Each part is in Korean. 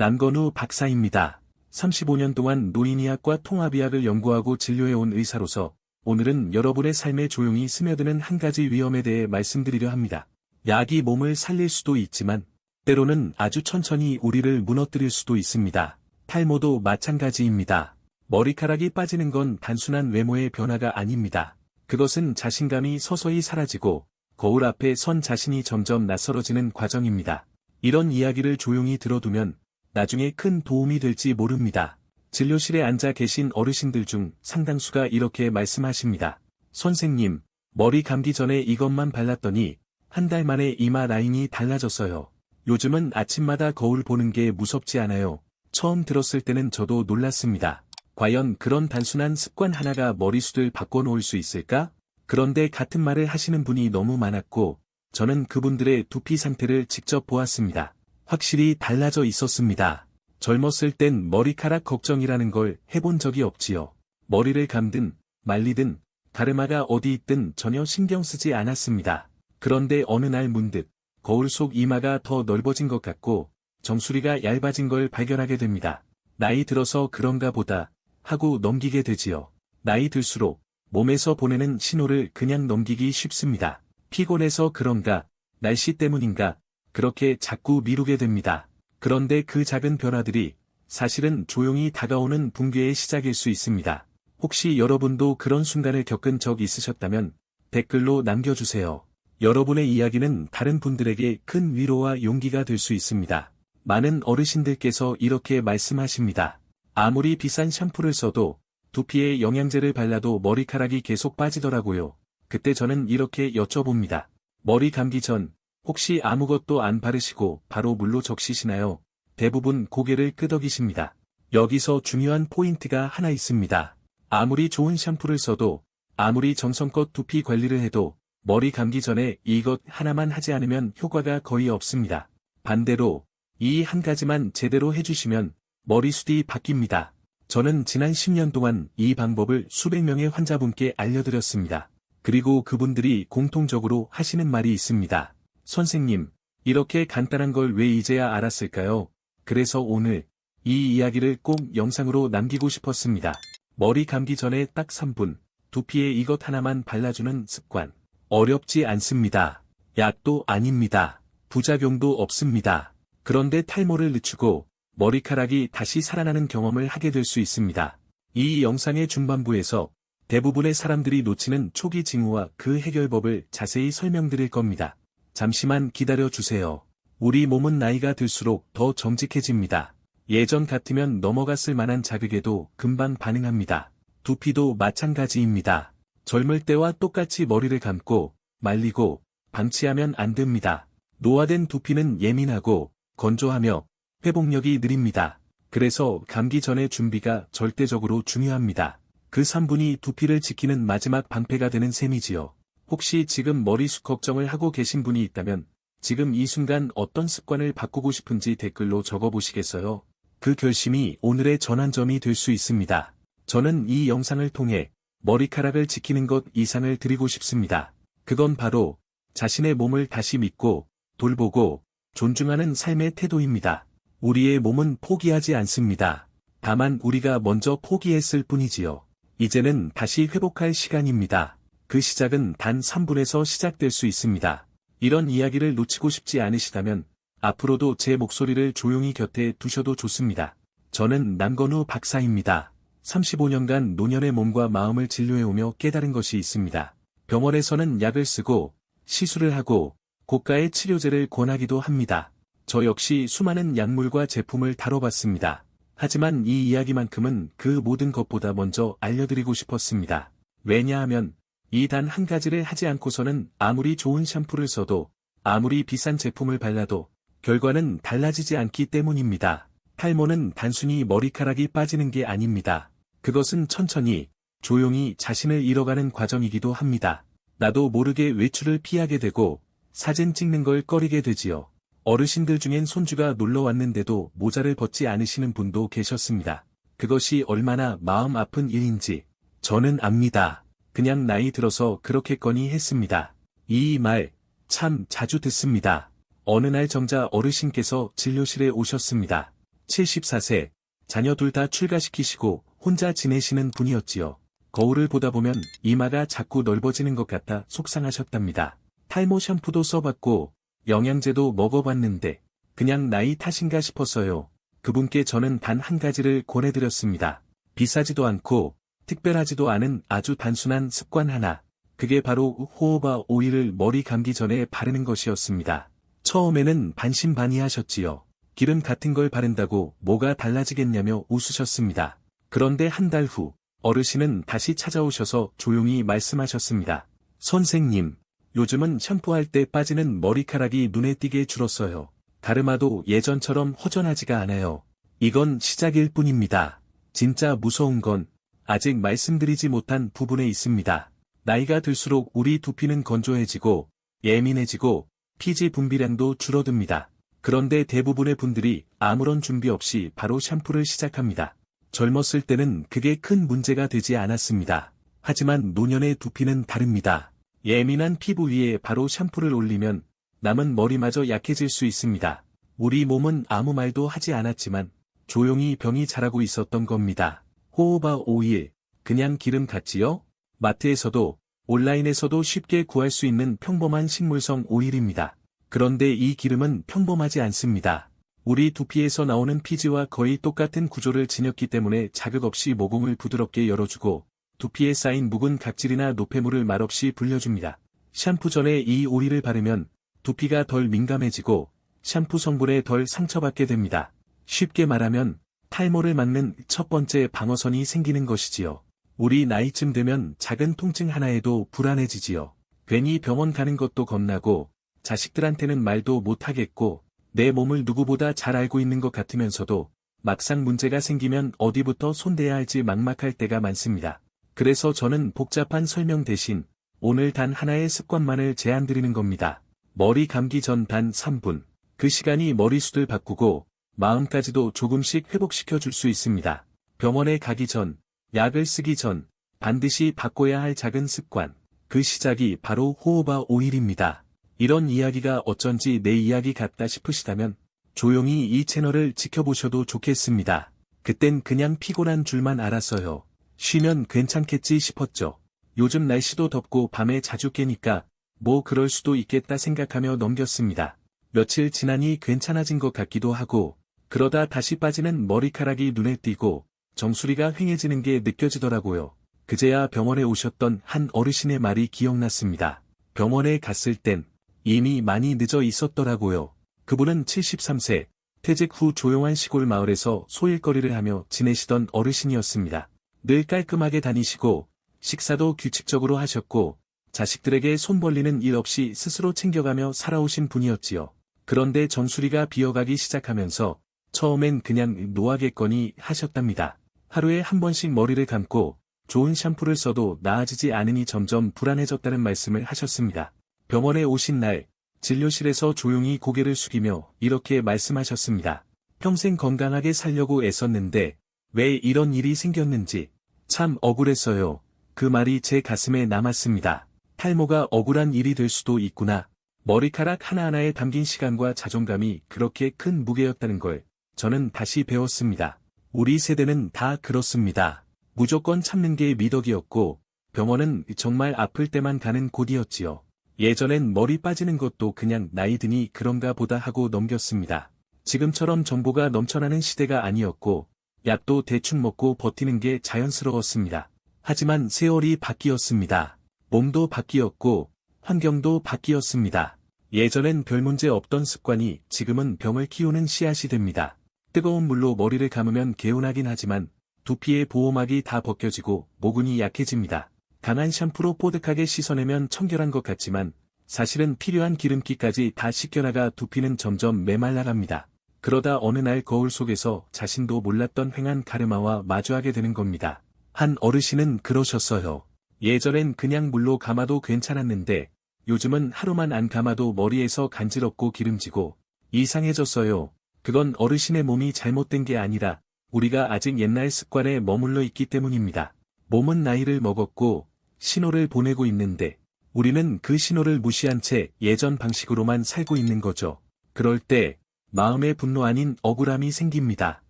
남건우 박사입니다. 35년 동안 노인의학과 통합의학을 연구하고 진료해온 의사로서 오늘은 여러분의 삶에 조용히 스며드는 한 가지 위험에 대해 말씀드리려 합니다. 약이 몸을 살릴 수도 있지만 때로는 아주 천천히 우리를 무너뜨릴 수도 있습니다. 탈모도 마찬가지입니다. 머리카락이 빠지는 건 단순한 외모의 변화가 아닙니다. 그것은 자신감이 서서히 사라지고 거울 앞에 선 자신이 점점 낯설어지는 과정입니다. 이런 이야기를 조용히 들어두면 나중에 큰 도움이 될지 모릅니다. 진료실에 앉아 계신 어르신들 중 상당수가 이렇게 말씀하십니다. 선생님, 머리 감기 전에 이것만 발랐더니 한 달 만에 이마 라인이 달라졌어요. 요즘은 아침마다 거울 보는 게 무섭지 않아요. 처음 들었을 때는 저도 놀랐습니다. 과연 그런 단순한 습관 하나가 머리숱을 바꿔놓을 수 있을까? 그런데 같은 말을 하시는 분이 너무 많았고, 저는 그분들의 두피 상태를 직접 보았습니다. 확실히 달라져 있었습니다. 젊었을 땐 머리카락 걱정이라는 걸 해본 적이 없지요. 머리를 감든, 말리든, 가르마가 어디 있든 전혀 신경 쓰지 않았습니다. 그런데 어느 날 문득, 거울 속 이마가 더 넓어진 것 같고, 정수리가 얇아진 걸 발견하게 됩니다. 나이 들어서 그런가 보다, 하고 넘기게 되지요. 나이 들수록, 몸에서 보내는 신호를 그냥 넘기기 쉽습니다. 피곤해서 그런가, 날씨 때문인가, 그렇게 자꾸 미루게 됩니다. 그런데 그 작은 변화들이 사실은 조용히 다가오는 붕괴의 시작일 수 있습니다. 혹시 여러분도 그런 순간을 겪은 적 있으셨다면 댓글로 남겨주세요. 여러분의 이야기는 다른 분들에게 큰 위로와 용기가 될 수 있습니다. 많은 어르신들께서 이렇게 말씀하십니다. 아무리 비싼 샴푸를 써도 두피에 영양제를 발라도 머리카락이 계속 빠지더라고요. 그때 저는 이렇게 여쭤봅니다. 머리 감기 전 혹시 아무것도 안 바르시고 바로 물로 적시시나요? 대부분 고개를 끄덕이십니다. 여기서 중요한 포인트가 하나 있습니다. 아무리 좋은 샴푸를 써도 아무리 정성껏 두피 관리를 해도 머리 감기 전에 이것 하나만 하지 않으면 효과가 거의 없습니다. 반대로 이 한 가지만 제대로 해주시면 머리숱이 바뀝니다. 저는 지난 10년 동안 이 방법을 수백 명의 환자분께 알려드렸습니다. 그리고 그분들이 공통적으로 하시는 말이 있습니다. 선생님, 이렇게 간단한 걸 왜 이제야 알았을까요? 그래서 오늘 이 이야기를 꼭 영상으로 남기고 싶었습니다. 머리 감기 전에 딱 3분, 두피에 이것 하나만 발라주는 습관. 어렵지 않습니다. 약도 아닙니다. 부작용도 없습니다. 그런데 탈모를 늦추고 머리카락이 다시 살아나는 경험을 하게 될 수 있습니다. 이 영상의 중반부에서 대부분의 사람들이 놓치는 초기 징후와 그 해결법을 자세히 설명드릴 겁니다. 잠시만 기다려 주세요. 우리 몸은 나이가 들수록 더 정직해집니다. 예전 같으면 넘어갔을 만한 자극에도 금방 반응합니다. 두피도 마찬가지입니다. 젊을 때와 똑같이 머리를 감고 말리고 방치하면 안 됩니다. 노화된 두피는 예민하고 건조하며 회복력이 느립니다. 그래서 감기 전의 준비가 절대적으로 중요합니다. 그 3분이 두피를 지키는 마지막 방패가 되는 셈이지요. 혹시 지금 머리숱 걱정을 하고 계신 분이 있다면 지금 이 순간 어떤 습관을 바꾸고 싶은지 댓글로 적어보시겠어요? 그 결심이 오늘의 전환점이 될 수 있습니다. 저는 이 영상을 통해 머리카락을 지키는 것 이상을 드리고 싶습니다. 그건 바로 자신의 몸을 다시 믿고 돌보고 존중하는 삶의 태도입니다. 우리의 몸은 포기하지 않습니다. 다만 우리가 먼저 포기했을 뿐이지요. 이제는 다시 회복할 시간입니다. 그 시작은 단 3분에서 시작될 수 있습니다. 이런 이야기를 놓치고 싶지 않으시다면 앞으로도 제 목소리를 조용히 곁에 두셔도 좋습니다. 저는 남건우 박사입니다. 35년간 노년의 몸과 마음을 진료해오며 깨달은 것이 있습니다. 병원에서는 약을 쓰고 시술을 하고 고가의 치료제를 권하기도 합니다. 저 역시 수많은 약물과 제품을 다뤄봤습니다. 하지만 이 이야기만큼은 그 모든 것보다 먼저 알려드리고 싶었습니다. 왜냐하면 이 단 한 가지를 하지 않고서는 아무리 좋은 샴푸를 써도 아무리 비싼 제품을 발라도 결과는 달라지지 않기 때문입니다. 탈모는 단순히 머리카락이 빠지는 게 아닙니다. 그것은 천천히, 조용히 자신을 잃어가는 과정이기도 합니다. 나도 모르게 외출을 피하게 되고 사진 찍는 걸 꺼리게 되지요. 어르신들 중엔 손주가 놀러 왔는데도 모자를 벗지 않으시는 분도 계셨습니다. 그것이 얼마나 마음 아픈 일인지 저는 압니다. 그냥 나이 들어서 그렇겠거니 했습니다. 이 말 참 자주 듣습니다. 어느 날 정자 어르신께서 진료실에 오셨습니다. 74세, 자녀 둘 다 출가시키시고 혼자 지내시는 분이었지요. 거울을 보다 보면 이마가 자꾸 넓어지는 것 같아 속상하셨답니다. 탈모 샴푸도 써봤고 영양제도 먹어봤는데 그냥 나이 탓인가 싶었어요. 그분께 저는 단 한 가지를 권해드렸습니다. 비싸지도 않고 특별하지도 않은 아주 단순한 습관 하나. 그게 바로 호호바 오일을 머리 감기 전에 바르는 것이었습니다. 처음에는 반신반의하셨지요. 기름 같은 걸 바른다고 뭐가 달라지겠냐며 웃으셨습니다. 그런데 한 달 후 어르신은 다시 찾아오셔서 조용히 말씀하셨습니다. 선생님, 요즘은 샴푸할 때 빠지는 머리카락이 눈에 띄게 줄었어요. 가르마도 예전처럼 허전하지가 않아요. 이건 시작일 뿐입니다. 진짜 무서운 건 아직 말씀드리지 못한 부분에 있습니다. 나이가 들수록 우리 두피는 건조해지고 예민해지고 피지 분비량도 줄어듭니다. 그런데 대부분의 분들이 아무런 준비 없이 바로 샴푸를 시작합니다. 젊었을 때는 그게 큰 문제가 되지 않았습니다. 하지만 노년의 두피는 다릅니다. 예민한 피부 위에 바로 샴푸를 올리면 남은 머리마저 약해질 수 있습니다. 우리 몸은 아무 말도 하지 않았지만 조용히 병이 자라고 있었던 겁니다. 호호바 오일, 그냥 기름 같지요? 마트에서도 온라인에서도 쉽게 구할 수 있는 평범한 식물성 오일입니다. 그런데 이 기름은 평범하지 않습니다. 우리 두피에서 나오는 피지와 거의 똑같은 구조를 지녔기 때문에 자극 없이 모공을 부드럽게 열어주고 두피에 쌓인 묵은 각질이나 노폐물을 말없이 불려줍니다. 샴푸 전에 이 오일을 바르면 두피가 덜 민감해지고 샴푸 성분에 덜 상처받게 됩니다. 쉽게 말하면 탈모를 막는 첫 번째 방어선이 생기는 것이지요. 우리 나이쯤 되면 작은 통증 하나에도 불안해지지요. 괜히 병원 가는 것도 겁나고 자식들한테는 말도 못하겠고 내 몸을 누구보다 잘 알고 있는 것 같으면서도 막상 문제가 생기면 어디부터 손대야 할지 막막할 때가 많습니다. 그래서 저는 복잡한 설명 대신 오늘 단 하나의 습관만을 제안드리는 겁니다. 머리 감기 전 단 3분. 그 시간이 머리숱을 바꾸고 마음까지도 조금씩 회복시켜 줄 수 있습니다. 병원에 가기 전, 약을 쓰기 전, 반드시 바꿔야 할 작은 습관. 그 시작이 바로 호호바 오일입니다. 이런 이야기가 어쩐지 내 이야기 같다 싶으시다면 조용히 이 채널을 지켜보셔도 좋겠습니다. 그땐 그냥 피곤한 줄만 알았어요. 쉬면 괜찮겠지 싶었죠. 요즘 날씨도 덥고 밤에 자주 깨니까 뭐 그럴 수도 있겠다 생각하며 넘겼습니다. 며칠 지나니 괜찮아진 것 같기도 하고 그러다 다시 빠지는 머리카락이 눈에 띄고 정수리가 휑해지는 게 느껴지더라고요. 그제야 병원에 오셨던 한 어르신의 말이 기억났습니다. 병원에 갔을 땐 이미 많이 늦어 있었더라고요. 그분은 73세, 퇴직 후 조용한 시골 마을에서 소일거리를 하며 지내시던 어르신이었습니다. 늘 깔끔하게 다니시고 식사도 규칙적으로 하셨고 자식들에게 손 벌리는 일 없이 스스로 챙겨가며 살아오신 분이었지요. 그런데 정수리가 비어가기 시작하면서 처음엔 그냥 노하겠거니 하셨답니다. 하루에 한 번씩 머리를 감고 좋은 샴푸를 써도 나아지지 않으니 점점 불안해졌다는 말씀을 하셨습니다. 병원에 오신 날 진료실에서 조용히 고개를 숙이며 이렇게 말씀하셨습니다. 평생 건강하게 살려고 애썼는데 왜 이런 일이 생겼는지 참 억울했어요. 그 말이 제 가슴에 남았습니다. 탈모가 억울한 일이 될 수도 있구나. 머리카락 하나하나에 담긴 시간과 자존감이 그렇게 큰 무게였다는 걸 저는 다시 배웠습니다. 우리 세대는 다 그렇습니다. 무조건 참는 게 미덕이었고 병원은 정말 아플 때만 가는 곳이었지요. 예전엔 머리 빠지는 것도 그냥 나이 드니 그런가 보다 하고 넘겼습니다. 지금처럼 정보가 넘쳐나는 시대가 아니었고 약도 대충 먹고 버티는 게 자연스러웠습니다. 하지만 세월이 바뀌었습니다. 몸도 바뀌었고 환경도 바뀌었습니다. 예전엔 별 문제 없던 습관이 지금은 병을 키우는 씨앗이 됩니다. 뜨거운 물로 머리를 감으면 개운하긴 하지만 두피의 보호막이 다 벗겨지고 모근이 약해집니다. 강한 샴푸로 뽀득하게 씻어내면 청결한 것 같지만 사실은 필요한 기름기까지 다 씻겨나가 두피는 점점 메말라갑니다. 그러다 어느 날 거울 속에서 자신도 몰랐던 횡한 가르마와 마주하게 되는 겁니다. 한 어르신은 그러셨어요. 예전엔 그냥 물로 감아도 괜찮았는데 요즘은 하루만 안 감아도 머리에서 간지럽고 기름지고 이상해졌어요. 그건 어르신의 몸이 잘못된 게 아니라 우리가 아직 옛날 습관에 머물러 있기 때문입니다. 몸은 나이를 먹었고 신호를 보내고 있는데 우리는 그 신호를 무시한 채 예전 방식으로만 살고 있는 거죠. 그럴 때 마음의 분노 아닌 억울함이 생깁니다.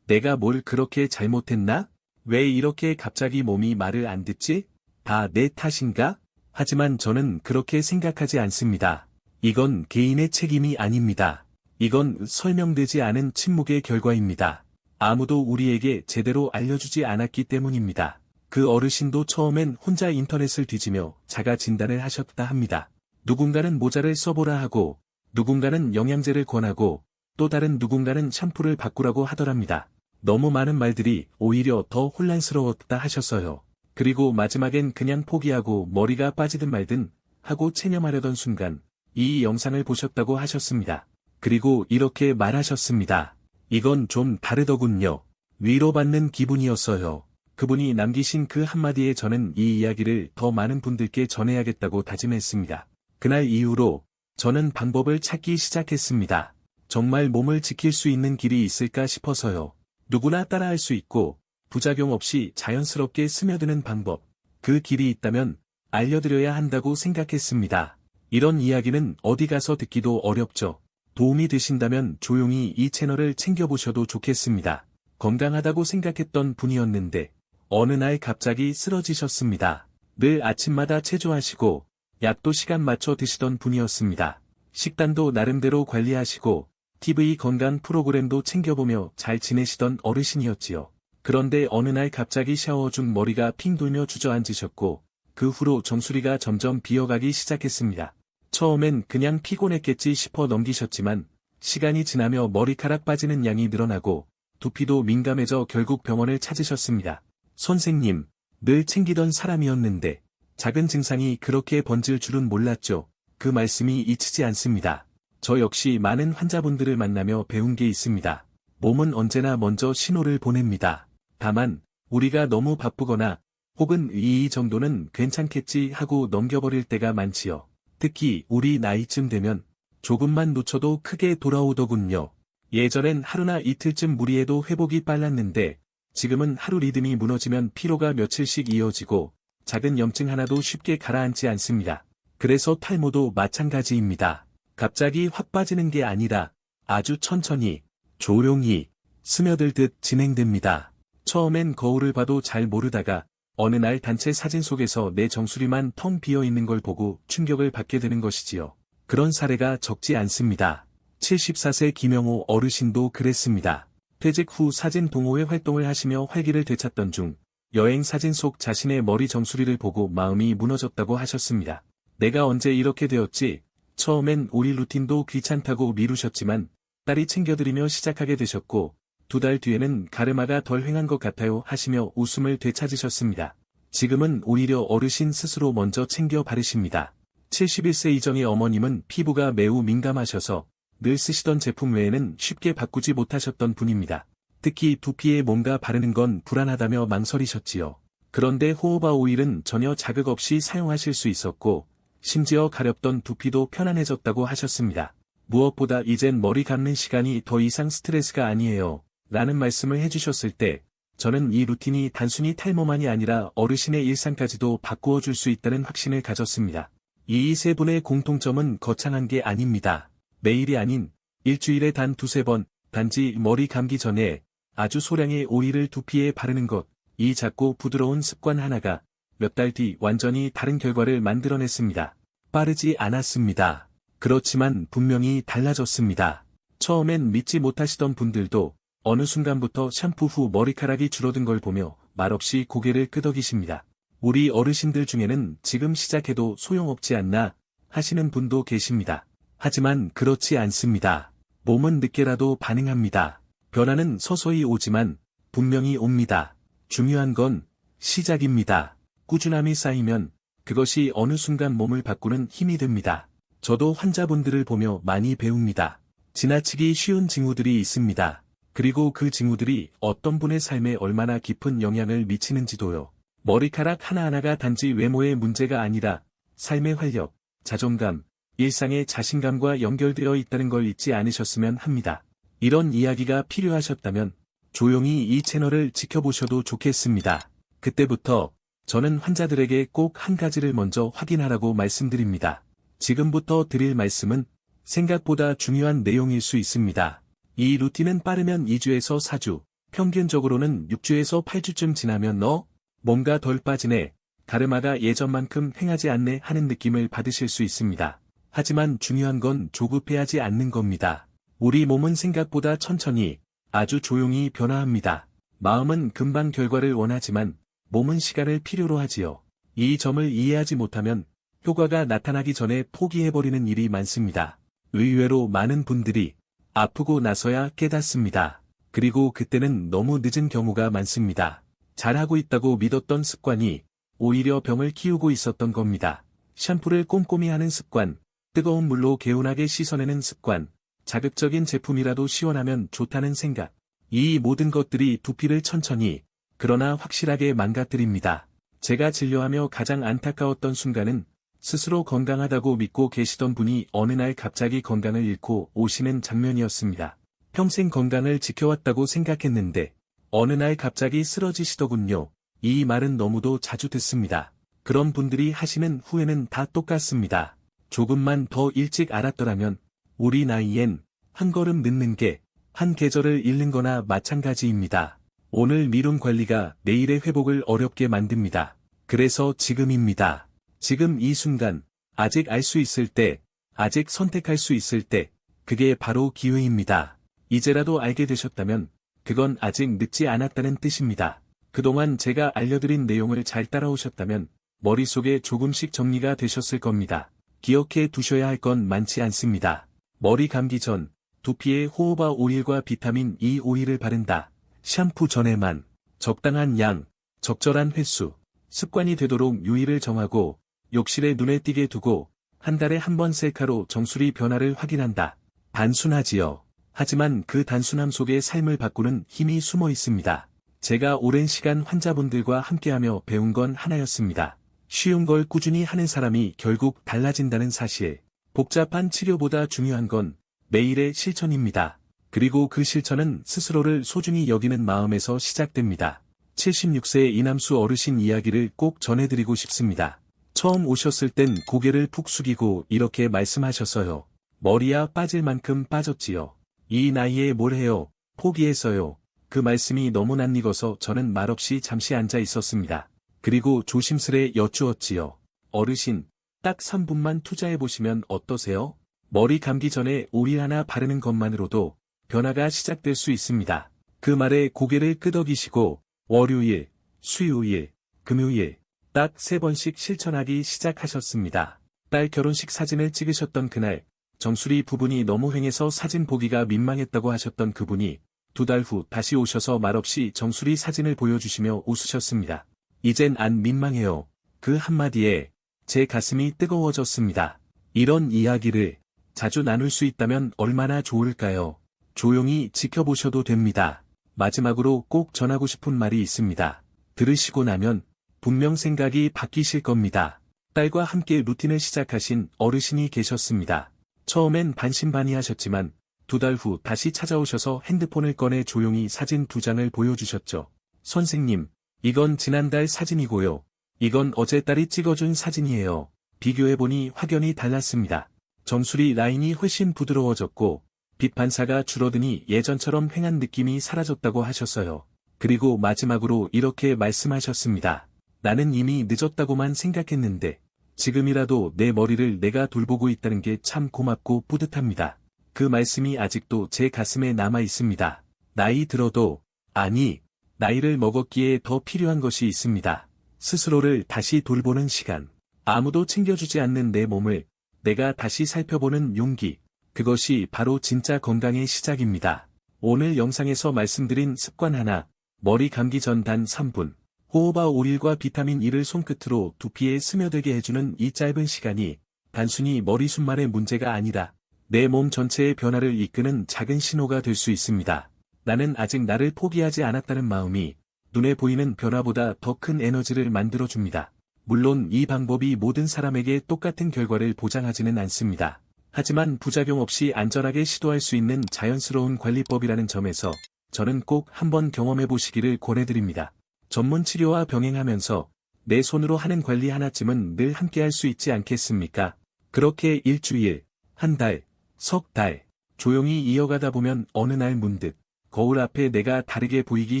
내가 뭘 그렇게 잘못했나? 왜 이렇게 갑자기 몸이 말을 안 듣지? 다 내 탓인가? 하지만 저는 그렇게 생각하지 않습니다. 이건 개인의 책임이 아닙니다. 이건 설명되지 않은 침묵의 결과입니다. 아무도 우리에게 제대로 알려주지 않았기 때문입니다. 그 어르신도 처음엔 혼자 인터넷을 뒤지며 자가 진단을 하셨다 합니다. 누군가는 모자를 써보라 하고, 누군가는 영양제를 권하고, 또 다른 누군가는 샴푸를 바꾸라고 하더랍니다. 너무 많은 말들이 오히려 더 혼란스러웠다 하셨어요. 그리고 마지막엔 그냥 포기하고 머리가 빠지든 말든 하고 체념하려던 순간 이 영상을 보셨다고 하셨습니다. 그리고 이렇게 말하셨습니다. 이건 좀 다르더군요. 위로받는 기분이었어요. 그분이 남기신 그 한마디에 저는 이 이야기를 더 많은 분들께 전해야겠다고 다짐했습니다. 그날 이후로 저는 방법을 찾기 시작했습니다. 정말 몸을 지킬 수 있는 길이 있을까 싶어서요. 누구나 따라할 수 있고 부작용 없이 자연스럽게 스며드는 방법. 그 길이 있다면 알려드려야 한다고 생각했습니다. 이런 이야기는 어디 가서 듣기도 어렵죠. 도움이 되신다면 조용히 이 채널을 챙겨보셔도 좋겠습니다. 건강하다고 생각했던 분이었는데 어느 날 갑자기 쓰러지셨습니다. 늘 아침마다 체조하시고 약도 시간 맞춰 드시던 분이었습니다. 식단도 나름대로 관리하시고 TV 건강 프로그램도 챙겨보며 잘 지내시던 어르신이었지요. 그런데 어느 날 갑자기 샤워 중 머리가 핑 돌며 주저앉으셨고 그 후로 정수리가 점점 비어가기 시작했습니다. 처음엔 그냥 피곤했겠지 싶어 넘기셨지만 시간이 지나며 머리카락 빠지는 양이 늘어나고 두피도 민감해져 결국 병원을 찾으셨습니다. 선생님, 늘 챙기던 사람이었는데 작은 증상이 그렇게 번질 줄은 몰랐죠. 그 말씀이 잊히지 않습니다. 저 역시 많은 환자분들을 만나며 배운 게 있습니다. 몸은 언제나 먼저 신호를 보냅니다. 다만, 우리가 너무 바쁘거나 혹은 이 정도는 괜찮겠지 하고 넘겨버릴 때가 많지요. 특히 우리 나이쯤 되면 조금만 놓쳐도 크게 돌아오더군요. 예전엔 하루나 이틀쯤 무리해도 회복이 빨랐는데 지금은 하루 리듬이 무너지면 피로가 며칠씩 이어지고 작은 염증 하나도 쉽게 가라앉지 않습니다. 그래서 탈모도 마찬가지입니다. 갑자기 확 빠지는 게 아니라 아주 천천히, 조용히, 스며들듯 진행됩니다. 처음엔 거울을 봐도 잘 모르다가 어느 날 단체 사진 속에서 내 정수리만 텅 비어 있는 걸 보고 충격을 받게 되는 것이지요. 그런 사례가 적지 않습니다. 74세 김영호 어르신도 그랬습니다. 퇴직 후 사진 동호회 활동을 하시며 활기를 되찾던 중 여행 사진 속 자신의 머리 정수리를 보고 마음이 무너졌다고 하셨습니다. 내가 언제 이렇게 되었지? 처음엔 우리 루틴도 귀찮다고 미루셨지만 딸이 챙겨드리며 시작하게 되셨고 두 달 뒤에는 가르마가 덜 횡한 것 같아요 하시며 웃음을 되찾으셨습니다. 지금은 오히려 어르신 스스로 먼저 챙겨 바르십니다. 71세 이정의 어머님은 피부가 매우 민감하셔서 늘 쓰시던 제품 외에는 쉽게 바꾸지 못하셨던 분입니다. 특히 두피에 뭔가 바르는 건 불안하다며 망설이셨지요. 그런데 호호바 오일은 전혀 자극 없이 사용하실 수 있었고 심지어 가렵던 두피도 편안해졌다고 하셨습니다. 무엇보다 이젠 머리 감는 시간이 더 이상 스트레스가 아니에요. 라는 말씀을 해주셨을 때 저는 이 루틴이 단순히 탈모만이 아니라 어르신의 일상까지도 바꾸어 줄 수 있다는 확신을 가졌습니다. 이 세 분의 공통점은 거창한 게 아닙니다. 매일이 아닌 일주일에 단 두세 번 단지 머리 감기 전에 아주 소량의 오일을 두피에 바르는 것, 이 작고 부드러운 습관 하나가 몇 달 뒤 완전히 다른 결과를 만들어냈습니다. 빠르지 않았습니다. 그렇지만 분명히 달라졌습니다. 처음엔 믿지 못하시던 분들도 어느 순간부터 샴푸 후 머리카락이 줄어든 걸 보며 말없이 고개를 끄덕이십니다. 우리 어르신들 중에는 지금 시작해도 소용없지 않나 하시는 분도 계십니다. 하지만 그렇지 않습니다. 몸은 늦게라도 반응합니다. 변화는 서서히 오지만 분명히 옵니다. 중요한 건 시작입니다. 꾸준함이 쌓이면 그것이 어느 순간 몸을 바꾸는 힘이 됩니다. 저도 환자분들을 보며 많이 배웁니다. 지나치기 쉬운 징후들이 있습니다. 그리고 그 징후들이 어떤 분의 삶에 얼마나 깊은 영향을 미치는지도요. 머리카락 하나하나가 단지 외모의 문제가 아니라 삶의 활력, 자존감, 일상의 자신감과 연결되어 있다는 걸 잊지 않으셨으면 합니다. 이런 이야기가 필요하셨다면 조용히 이 채널을 지켜보셔도 좋겠습니다. 그때부터 저는 환자들에게 꼭 한 가지를 먼저 확인하라고 말씀드립니다. 지금부터 드릴 말씀은 생각보다 중요한 내용일 수 있습니다. 이 루틴은 빠르면 2주에서 4주, 평균적으로는 6주에서 8주쯤 지나면 너 뭔가 덜 빠지네. 가르마가 예전만큼 행하지 않네 하는 느낌을 받으실 수 있습니다. 하지만 중요한 건 조급해하지 않는 겁니다. 우리 몸은 생각보다 천천히 아주 조용히 변화합니다. 마음은 금방 결과를 원하지만 몸은 시간을 필요로 하지요. 이 점을 이해하지 못하면 효과가 나타나기 전에 포기해버리는 일이 많습니다. 의외로 많은 분들이 아프고 나서야 깨닫습니다. 그리고 그때는 너무 늦은 경우가 많습니다. 잘하고 있다고 믿었던 습관이 오히려 병을 키우고 있었던 겁니다. 샴푸를 꼼꼼히 하는 습관, 뜨거운 물로 개운하게 씻어내는 습관, 자극적인 제품이라도 시원하면 좋다는 생각. 이 모든 것들이 두피를 천천히, 그러나 확실하게 망가뜨립니다. 제가 진료하며 가장 안타까웠던 순간은 스스로 건강하다고 믿고 계시던 분이 어느 날 갑자기 건강을 잃고 오시는 장면이었습니다. 평생 건강을 지켜왔다고 생각했는데 어느 날 갑자기 쓰러지시더군요. 이 말은 너무도 자주 듣습니다. 그런 분들이 하시는 후회는 다 똑같습니다. 조금만 더 일찍 알았더라면 우리 나이엔 한 걸음 늦는 게 한 계절을 잃는 거나 마찬가지입니다. 오늘 미룬 관리가 내일의 회복을 어렵게 만듭니다. 그래서 지금입니다. 지금 이 순간, 아직 알 수 있을 때, 아직 선택할 수 있을 때, 그게 바로 기회입니다. 이제라도 알게 되셨다면, 그건 아직 늦지 않았다는 뜻입니다. 그동안 제가 알려드린 내용을 잘 따라오셨다면, 머릿속에 조금씩 정리가 되셨을 겁니다. 기억해 두셔야 할 건 많지 않습니다. 머리 감기 전, 두피에 호호바 오일과 비타민 E 오일을 바른다. 샴푸 전에만, 적당한 양, 적절한 횟수, 습관이 되도록 유의를 정하고, 욕실에 눈에 띄게 두고, 한 달에 한 번 셀카로 정수리 변화를 확인한다. 단순하지요. 하지만 그 단순함 속에 삶을 바꾸는 힘이 숨어 있습니다. 제가 오랜 시간 환자분들과 함께하며 배운 건 하나였습니다. 쉬운 걸 꾸준히 하는 사람이 결국 달라진다는 사실. 복잡한 치료보다 중요한 건 매일의 실천입니다. 그리고 그 실천은 스스로를 소중히 여기는 마음에서 시작됩니다. 76세 이남수 어르신 이야기를 꼭 전해드리고 싶습니다. 처음 오셨을 땐 고개를 푹 숙이고 이렇게 말씀하셨어요. 머리야 빠질 만큼 빠졌지요. 이 나이에 뭘 해요? 포기했어요. 그 말씀이 너무 낯익어서 저는 말없이 잠시 앉아 있었습니다. 그리고 조심스레 여쭈었지요. 어르신, 딱 3분만 투자해보시면 어떠세요? 머리 감기 전에 오일 하나 바르는 것만으로도 변화가 시작될 수 있습니다. 그 말에 고개를 끄덕이시고 월요일, 수요일, 금요일 딱 세 번씩 실천하기 시작하셨습니다. 딸 결혼식 사진을 찍으셨던 그날 정수리 부분이 너무 횡해서 사진 보기가 민망했다고 하셨던 그분이 두 달 후 다시 오셔서 말없이 정수리 사진을 보여주시며 웃으셨습니다. 이젠 안 민망해요. 그 한마디에 제 가슴이 뜨거워졌습니다. 이런 이야기를 자주 나눌 수 있다면 얼마나 좋을까요? 조용히 지켜보셔도 됩니다. 마지막으로 꼭 전하고 싶은 말이 있습니다. 들으시고 나면 분명 생각이 바뀌실 겁니다. 딸과 함께 루틴을 시작하신 어르신이 계셨습니다. 처음엔 반신반의하셨지만 두 달 후 다시 찾아오셔서 핸드폰을 꺼내 조용히 사진 두 장을 보여주셨죠. 선생님, 이건 지난달 사진이고요. 이건 어제 딸이 찍어준 사진이에요. 비교해보니 확연히 달랐습니다. 정수리 라인이 훨씬 부드러워졌고 빛 반사가 줄어드니 예전처럼 횡한 느낌이 사라졌다고 하셨어요. 그리고 마지막으로 이렇게 말씀하셨습니다. 나는 이미 늦었다고만 생각했는데 지금이라도 내 머리를 내가 돌보고 있다는 게 참 고맙고 뿌듯합니다. 그 말씀이 아직도 제 가슴에 남아 있습니다. 나이 들어도, 아니, 나이를 먹었기에 더 필요한 것이 있습니다. 스스로를 다시 돌보는 시간. 아무도 챙겨주지 않는 내 몸을 내가 다시 살펴보는 용기. 그것이 바로 진짜 건강의 시작입니다. 오늘 영상에서 말씀드린 습관 하나, 머리 감기 전 단 3분, 호호바 오일과 비타민 E를 손끝으로 두피에 스며들게 해주는 이 짧은 시간이 단순히 머리숱만의 문제가 아니라 내몸 전체의 변화를 이끄는 작은 신호가 될 수 있습니다. 나는 아직 나를 포기하지 않았다는 마음이 눈에 보이는 변화보다 더 큰 에너지를 만들어줍니다. 물론 이 방법이 모든 사람에게 똑같은 결과를 보장하지는 않습니다. 하지만 부작용 없이 안전하게 시도할 수 있는 자연스러운 관리법이라는 점에서 저는 꼭 한번 경험해 보시기를 권해드립니다. 전문 치료와 병행하면서 내 손으로 하는 관리 하나쯤은 늘 함께 할 수 있지 않겠습니까? 그렇게 일주일, 한 달, 석 달, 조용히 이어가다 보면 어느 날 문득 거울 앞에 내가 다르게 보이기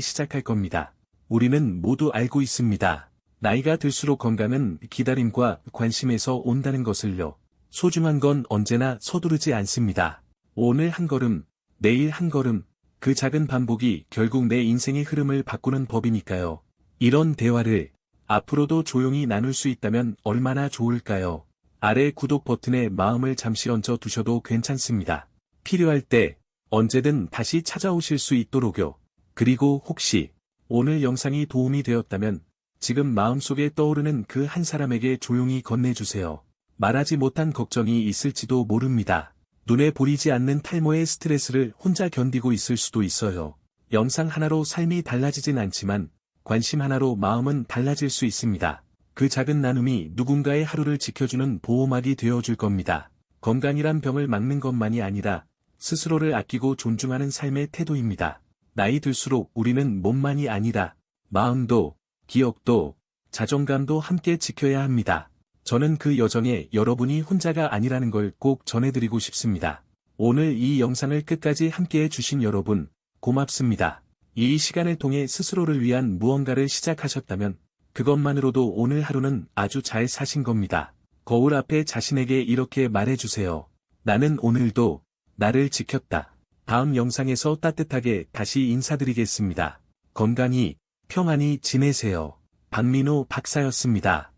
시작할 겁니다. 우리는 모두 알고 있습니다. 나이가 들수록 건강은 기다림과 관심에서 온다는 것을요. 소중한 건 언제나 서두르지 않습니다. 오늘 한 걸음, 내일 한 걸음, 그 작은 반복이 결국 내 인생의 흐름을 바꾸는 법이니까요. 이런 대화를 앞으로도 조용히 나눌 수 있다면 얼마나 좋을까요? 아래 구독 버튼에 마음을 잠시 얹어 두셔도 괜찮습니다. 필요할 때 언제든 다시 찾아오실 수 있도록요. 그리고 혹시 오늘 영상이 도움이 되었다면 지금 마음속에 떠오르는 그 한 사람에게 조용히 건네주세요. 말하지 못한 걱정이 있을지도 모릅니다. 눈에 보이지 않는 탈모의 스트레스를 혼자 견디고 있을 수도 있어요. 영상 하나로 삶이 달라지진 않지만 관심 하나로 마음은 달라질 수 있습니다. 그 작은 나눔이 누군가의 하루를 지켜주는 보호막이 되어줄 겁니다. 건강이란 병을 막는 것만이 아니라 스스로를 아끼고 존중하는 삶의 태도입니다. 나이 들수록 우리는 몸만이 아니라 마음도, 기억도, 자존감도 함께 지켜야 합니다. 저는 그 여정에 여러분이 혼자가 아니라는 걸 꼭 전해드리고 싶습니다. 오늘 이 영상을 끝까지 함께 해 주신 여러분, 고맙습니다. 이 시간을 통해 스스로를 위한 무언가를 시작하셨다면 그것만으로도 오늘 하루는 아주 잘 사신 겁니다. 거울 앞에 자신에게 이렇게 말해주세요. 나는 오늘도 나를 지켰다. 다음 영상에서 따뜻하게 다시 인사드리겠습니다. 건강히 평안히 지내세요. 박민호 박사였습니다.